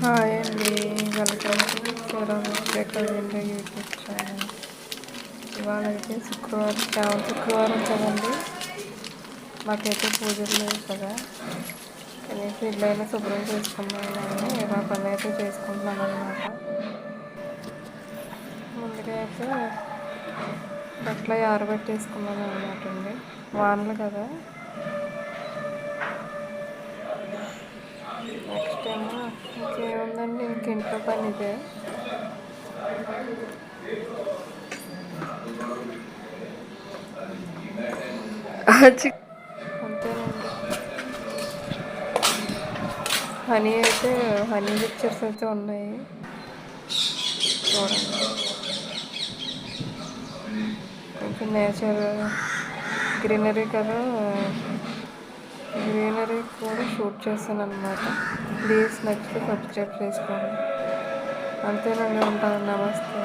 Hi అండి. Welcome to Sivarameswara India YouTube channel. ఇవాళ అయితే శుక్రవారం శ్రావణ శుక్రవారం కదండి. మాకైతే పూజలు లేవు కదా. కనీసం ఇళ్ళైనా శుభ్రం చేసుకున్నాను ఇలా పని అయితే చేసుకుంటున్నాను అనమాట ముందుగా అయితే బట్టలు ఆరబెట్టేసుకున్నాను అనమాట అండి. వానలు కదా. నెక్స్ట్ ఏమో ఇంకేముందండి ఇంక ఇంట్లో పని ఇదే అంతేనండి. హనీ అయితే హనీ పిక్చర్స్ అయితే ఉన్నాయి. చూడండి. కొంచెం నేచర్ గ్రీనరీ కదా. గ్రీనరీ కూడా షూట్ చేశాను అనమాట ప్లీజ్ నచ్చితే సబ్స్క్రైబ్ చేసుకోండి. అంతేనండి ఉంటాను. నమస్తే.